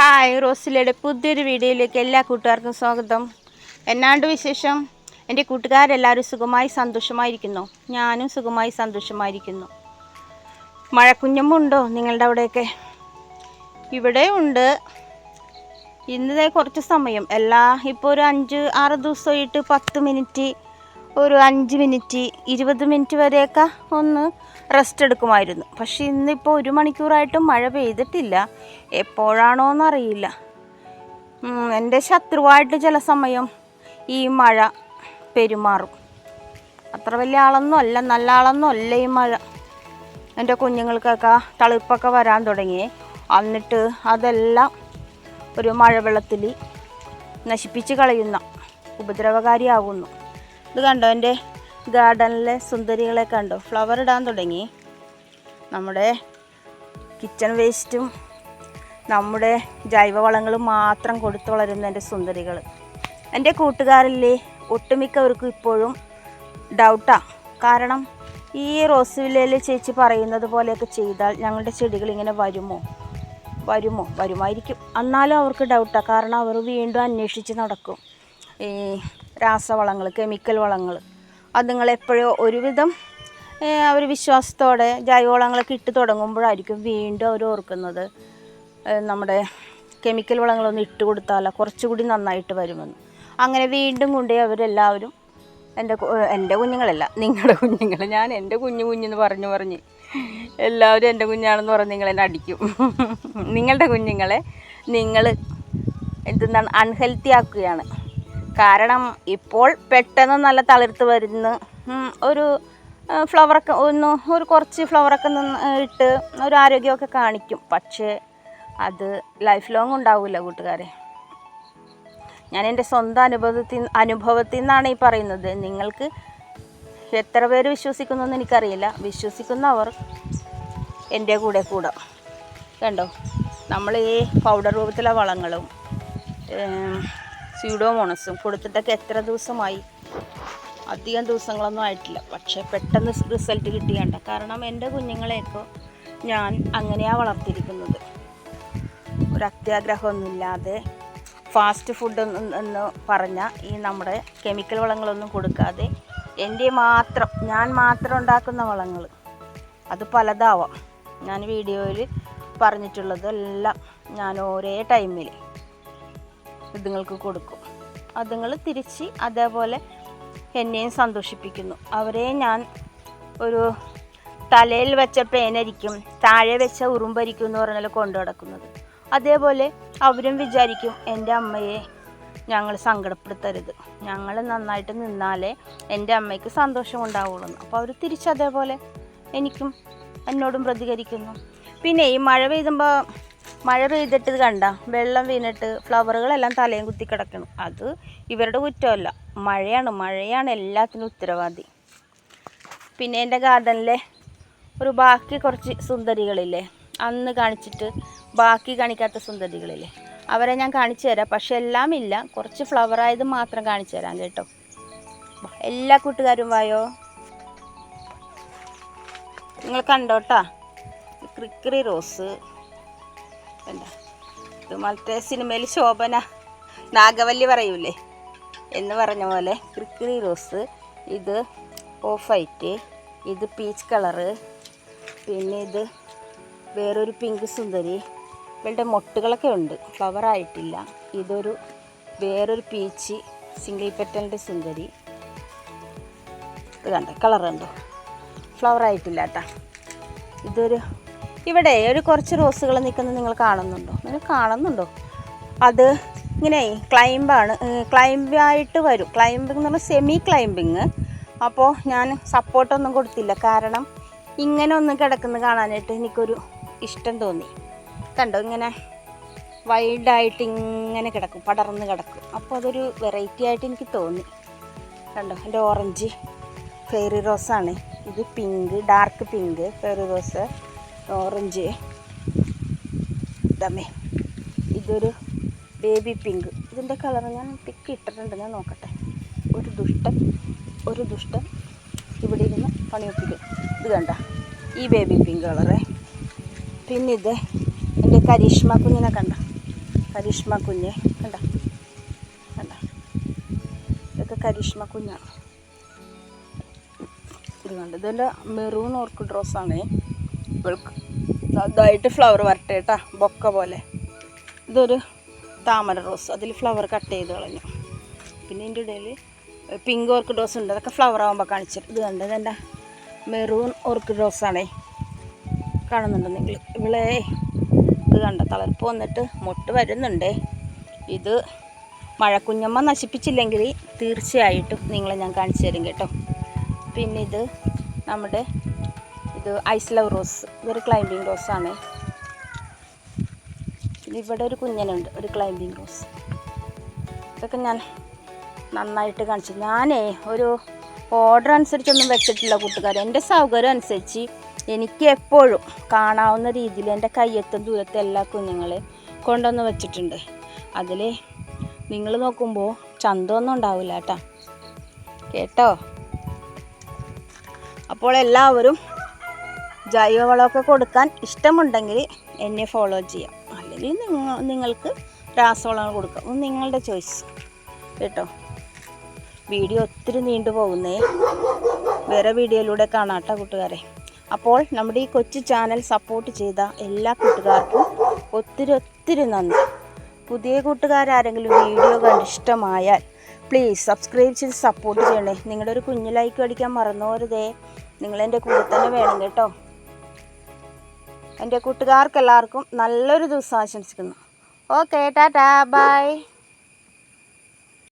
Hi റോസിലയുടെ പുതിയൊരു വീഡിയോയിലേക്ക് എല്ലാ കൂട്ടുകാർക്കും സ്വാഗതം. എന്നാണ്ട് വിശേഷം? എന്റെ കൂട്ടുകാരെല്ലാവരും സുഖമായി സന്തോഷമായിരിക്കുന്നു. ഞാനും സുഖമായി സന്തോഷമായിരിക്കുന്നു. മഴക്കുഞ്ഞമ്പുണ്ടോ നിങ്ങളുടെ അവിടെയൊക്കെ? ഇവിടെ ഉണ്ട്. ഇന്നത്തെ കുറച്ച് സമയം. എല്ലാ ഇപ്പോൾ ഒരു അഞ്ച് ആറ് ദിവസമായിട്ട് പത്ത് മിനിറ്റ് ഒരു അഞ്ച് മിനിറ്റ് ഇരുപത് മിനിറ്റ് വരെയൊക്കെ ഒന്ന് റെസ്റ്റ് എടുക്കുമായിരുന്നു. പക്ഷെ ഇന്നിപ്പോൾ ഒരു മണിക്കൂറായിട്ടും മഴ പെയ്തിട്ടില്ല. എപ്പോഴാണോ എന്നറിയില്ല എന്റെ ശത്രുവായിട്ട് ചില സമയം ഈ മഴ പെരുമാറും. അത്ര വലിയ ആളൊന്നും അല്ല നല്ല ആളൊന്നും അല്ല ഈ മഴ. എന്റെ കുഞ്ഞുങ്ങൾക്കൊക്കെ തളിപ്പൊക്കെ വരാൻ തുടങ്ങി. എന്നിട്ട് അതെല്ലാം ഒരു മഴവെള്ളത്തിൽ നശിപ്പിച്ച് കളയുന്ന ഉപദ്രവകാരിയാകുന്നു ഇത് കണ്ടോ എന്റെ ഗാർഡനിലെ സുന്ദരികളെ കണ്ടോ? ഫ്ലവർ ഇടാൻ തുടങ്ങി. നമ്മുടെ കിച്ചൺ വേസ്റ്റും നമ്മുടെ ജൈവവളങ്ങളും മാത്രം കൊടുത്തു വളരുന്ന എന്റെ സുന്ദരികൾ. എന്റെ കൂട്ടുകാരില്ലേ ഒട്ടുമിക്കവർക്കും ഇപ്പോഴും ഡൗട്ടാണ് കാരണം ഈ റോസ് വില്ലയിൽ ചേച്ചി പറയുന്നത് പോലെയൊക്കെ ചെയ്താൽ ഞങ്ങളുടെ ചെടികൾ ഇങ്ങനെ വരുമോ? വരുമോ? വരുമായിരിക്കും. എന്നാലും അവർക്ക് ഡൗട്ടാണ് കാരണം അവർ വീണ്ടും അന്വേഷിച്ച് നടക്കും. ഈ രാസവളങ്ങൾ കെമിക്കൽ വളങ്ങൾ അത് നിങ്ങൾ എപ്പോഴോ ഒരുവിധം അവർ വിശ്വാസത്തോടെ ജൈവവളങ്ങളൊക്കെ ഇട്ട് തുടങ്ങുമ്പോഴായിരിക്കും വീണ്ടും അവർ ഓർക്കുന്നത് നമ്മുടെ കെമിക്കൽ വളങ്ങളൊന്നും ഇട്ട് കൊടുത്താല കുറച്ചുകൂടി നന്നായിട്ട് വരുമെന്ന്. അങ്ങനെ വീണ്ടും കൊണ്ടേ അവരെല്ലാവരും എന്റെ എന്റെ കുഞ്ഞുങ്ങളല്ല നിങ്ങളുടെ കുഞ്ഞുങ്ങൾ ഞാൻ എന്റെ കുഞ്ഞു കുഞ്ഞെന്ന് പറഞ്ഞു പറഞ്ഞ് എല്ലാവരും എന്റെ കുഞ്ഞാണെന്ന് പറഞ്ഞ് നിങ്ങളെന്നെ അടിക്കും. നിങ്ങളുടെ കുഞ്ഞുങ്ങളെ നിങ്ങൾ എന്തെന്താണ് അൺഹെൽത്തി ആക്കുകയാണ്. കാരണം ഇപ്പോൾ പെട്ടെന്ന് നല്ല തളിർത്ത് വരുന്ന. ഒരു ഫ്ലവറൊക്കെ ഒന്ന് ഒരു കുറച്ച് ഫ്ലവറൊക്കെ നിന്ന് ഇട്ട് ഒരു ആരോഗ്യമൊക്കെ കാണിക്കും. പക്ഷേ അത് ലൈഫ് ലോങ് ഉണ്ടാവില്ല കൂട്ടുകാരെ. ഞാൻ എന്റെ സ്വന്തം അനുഭവത്തിൽ അനുഭവത്തിൽ നിന്നാണ് ഈ പറയുന്നത്. നിങ്ങൾക്ക് എത്ര പേര് വിശ്വസിക്കുന്നു എന്ന് എനിക്കറിയില്ല. വിശ്വസിക്കുന്നവർ എന്റെ കൂടെ കൂടെ. കണ്ടോ? നമ്മൾ ഈ പൗഡർ രൂപത്തിലെ വളങ്ങളും സ്യൂഡോമോണസും കൊടുത്തിട്ടൊക്കെ എത്ര ദിവസമായി? അധികം ദിവസങ്ങളൊന്നും ആയിട്ടില്ല. പക്ഷേ പെട്ടെന്ന് റിസൾട്ട് കിട്ടിയണ്ട. കാരണം എന്റെ കുഞ്ഞുങ്ങളെയൊക്കെ ഞാൻ അങ്ങനെയാണ് വളർത്തിയിരിക്കുന്നത്. ഒരു അത്യാഗ്രഹമൊന്നുമില്ലാതെ ഫാസ്റ്റ് ഫുഡ് എന്ന് പറഞ്ഞ ഈ നമ്മുടെ കെമിക്കൽ വളങ്ങളൊന്നും കൊടുക്കാതെ എന്റെ മാത്രം ഞാൻ മാത്രം ഉണ്ടാക്കുന്ന വളങ്ങൾ അത് പലതാവാം. ഞാൻ വീഡിയോയിൽ പറഞ്ഞിട്ടുള്ളതെല്ലാം ഞാൻ ഒരേ ടൈമിൽ ഇതുങ്ങൾക്ക് കൊടുക്കും. അതുങ്ങൾ തിരിച്ച് അതേപോലെ എന്നെയും സന്തോഷിപ്പിക്കുന്നു. അവരെ ഞാൻ ഒരു തലയിൽ വെച്ച പേനരിക്കും താഴെ വെച്ച ഉറുമ്പരിക്കും എന്ന് പറഞ്ഞാൽ കൊണ്ടു നടക്കുന്നത്. അതേപോലെ അവരും വിചാരിക്കും എന്റെ അമ്മയെ ഞങ്ങൾ സങ്കടപ്പെടുത്തരുത്. ഞങ്ങൾ നന്നായിട്ട് നിന്നാലേ എന്റെ അമ്മയ്ക്ക് സന്തോഷം ഉണ്ടാവുള്ളൂ. അപ്പോൾ അവർ തിരിച്ചതേപോലെ എനിക്കും എന്നോടും പ്രതികരിക്കുന്നു. പിന്നെ ഈ മഴ പെയ്യുമ്പോൾ മഴ പെയ്തിട്ട് കണ്ട? വെള്ളം വീണിട്ട് ഫ്ലവറുകളെല്ലാം തലയും കുത്തി കിടക്കണം. അത് ഇവരുടെ കുറ്റമല്ല. മഴയാണ്. മഴയാണ് എല്ലാത്തിനും ഉത്തരവാദി. പിന്നെ എന്റെ ഗാർഡനിലെ ഒരു ബാക്കി കുറച്ച് സുന്ദരികളില്ലേ? അന്ന് കാണിച്ചിട്ട് ബാക്കി കാണിക്കാത്ത സുന്ദരികളില്ലേ? അവരെ ഞാൻ കാണിച്ചു തരാം. പക്ഷെ എല്ലാം ഇല്ല. കുറച്ച് ഫ്ലവർ ആയത് മാത്രം കാണിച്ചു തരാം കേട്ടോ. എല്ലാ കൂട്ടുകാരും വായോ? നിങ്ങൾ കണ്ടോട്ടാ? ക്രിക്കറി റോസ്. ഇത് മറ്റേ സിനിമയിൽ ശോഭന നാഗവല്ലി പറയൂലേ? എന്ന് പറഞ്ഞ പോലെ ക്രിക്കറി റോസ് ഇത് ഓഫ് വൈറ്റ് ഇത് പീച്ച് കളറ് പിന്നെ ഇത് വേറൊരു പിങ്ക് സുന്ദരി. ഇവളുടെ മൊട്ടുകളൊക്കെ ഉണ്ട്. ഫ്ലവർ ആയിട്ടില്ല. ഇതൊരു വേറൊരു പീച്ച് സിംഗിൾ പെറ്റലിന്റെ സുന്ദരി. ഇത് കണ്ട കളറുണ്ടോ ഫ്ലവർ ആയിട്ടില്ല കേട്ടോ ഇതൊരു ഇവിടെ ഒരു കുറച്ച് റോസുകൾ നിൽക്കുന്നത് നിങ്ങൾ കാണുന്നുണ്ടോ? നിങ്ങൾ കാണുന്നുണ്ടോ? അത് ഇങ്ങനെ ക്ലൈംബാണ് ക്ലൈംബായിട്ട് വരും. ക്ലൈംബിംഗ് എന്ന് പറഞ്ഞാൽ സെമി ക്ലൈംബിങ് അപ്പോൾ ഞാൻ സപ്പോർട്ടൊന്നും കൊടുത്തില്ല. കാരണം ഇങ്ങനെ ഒന്ന് കിടക്കുന്നത് കാണാനായിട്ട് എനിക്കൊരു ഇഷ്ടം തോന്നി. കണ്ടോ? ഇങ്ങനെ വൈൽഡായിട്ട് ഇങ്ങനെ കിടക്കും പടർന്ന് കിടക്കും. അപ്പോൾ അതൊരു വെറൈറ്റി ആയിട്ട് എനിക്ക് തോന്നി. കണ്ടോ? എന്റെ ഓറഞ്ച് ഫെയറി റോസാണ് ഇത് pink dark pink fairy rose orange. ഇതമ്മേ ഇതൊരു ബേബി പിങ്ക്. ഇതിന്റെ കളർ ഞാൻ പിക്ക് ഇട്ടിട്ടുണ്ട്. ഞാൻ നോക്കട്ടെ. ഒരു ദുഷ്ടൻ ഒരു ദുഷ്ടൻ ഇവിടെ ഇരുന്ന് പണിയൊപ്പിക്കും ഇത് കണ്ട? ഈ ബേബി പിങ്ക് കളറേ. പിന്നെ ഇത് എന്റെ കരീഷ്മ കുഞ്ഞിനെ കണ്ട? കരീഷ്മ കുഞ്ഞ്. കണ്ട? കണ്ട? ഇതൊക്കെ കരീഷ്മ കുഞ്ഞാണ്. ഇത് കണ്ട? ഇതെന്റെ മെറൂൺ ഓർക്കിഡ് റോസാണ് ഇവൾക്ക് ഇതായിട്ട് ഫ്ലവർ വരട്ടെ കേട്ടോ ബൊക്ക പോലെ. ഇതൊരു താമര റോസ് അതിൽ ഫ്ലവർ കട്ട് ചെയ്ത് കളഞ്ഞു. പിന്നെ ഇതിന്റെ ഇടയിൽ പിങ്ക് ഓർക്കിഡ് റോസ് ഉണ്ട് അതൊക്കെ ഫ്ലവർ ആകുമ്പോൾ കാണിച്ചത് ഇത് കണ്ട്? എന്റെ മെറൂൺ ഓർക്കിഡ് റോസാണേ കാണുന്നുണ്ട് നിങ്ങൾ ഇവിടെ ഇത് കണ്ട? തളർപ്പ് വന്നിട്ട് മുട്ട് വരുന്നുണ്ടേ. ഇത് മഴക്കുഞ്ഞമ്മ നശിപ്പിച്ചില്ലെങ്കിൽ തീർച്ചയായിട്ടും നിങ്ങളെ ഞാൻ കാണിച്ചു തരും കേട്ടോ. പിന്നെ ഇത് നമ്മുടെ ഇത് ഐസ് ലവ് റോസ് ഇതൊരു ക്ലൈംബിങ് റോസാണ് ഇവിടെ ഒരു കുഞ്ഞനുണ്ട് ഒരു ക്ലൈംബിങ് റോസ് ഇതൊക്കെ ഞാൻ നന്നായിട്ട് കാണിച്ചു. ഞാനേ ഒരു ഓർഡർ അനുസരിച്ചൊന്നും വെച്ചിട്ടില്ല കൂട്ടുകാർ എന്റെ സൗകര്യം അനുസരിച്ച് എനിക്ക് എപ്പോഴും കാണാവുന്ന രീതിയിൽ എന്റെ കയ്യെത്തും ദൂരത്തെ എല്ലാ കുഞ്ഞുങ്ങളെ കൊണ്ടുവന്ന് വെച്ചിട്ടുണ്ട്. അതിൽ നിങ്ങൾ നോക്കുമ്പോൾ ചന്തമൊന്നും ഉണ്ടാവില്ല കേട്ടോ. കേട്ടോ? അപ്പോൾ എല്ലാവരും ജൈവവളമൊക്കെ കൊടുക്കാൻ ഇഷ്ടമുണ്ടെങ്കിൽ എന്നെ ഫോളോ ചെയ്യാം. അല്ലെങ്കിൽ നിങ്ങൾ നിങ്ങൾക്ക് രാസവളങ്ങൾ കൊടുക്കാം. അത് നിങ്ങളുടെ ചോയ്സ് കേട്ടോ? വീഡിയോ ഒത്തിരി നീണ്ടു പോകുന്നേ. വേറെ വീഡിയോയിലൂടെ കാണാം കേട്ടോ കൂട്ടുകാരെ. അപ്പോൾ നമ്മുടെ ഈ കൊച്ചു ചാനൽ സപ്പോർട്ട് ചെയ്ത എല്ലാ കൂട്ടുകാർക്കും ഒത്തിരി ഒത്തിരി നന്ദി. പുതിയ കൂട്ടുകാരാരെങ്കിലും വീഡിയോ കണ്ട് ഇഷ്ടമായാൽ പ്ലീസ് സബ്സ്ക്രൈബ് ചെയ്ത് സപ്പോർട്ട് ചെയ്യണേ. നിങ്ങളുടെ ഒരു കുഞ്ഞു ലൈക്ക് അടിക്കാൻ മറന്നോരുതേ. നിങ്ങളെന്റെ കൂടെ തന്നെ വേണം കേട്ടോ. എന്റെ കൂട്ടുകാർക്കെല്ലാവർക്കും നല്ലൊരു ദിവസം ആശംസിക്കുന്നു. Okay tata bye.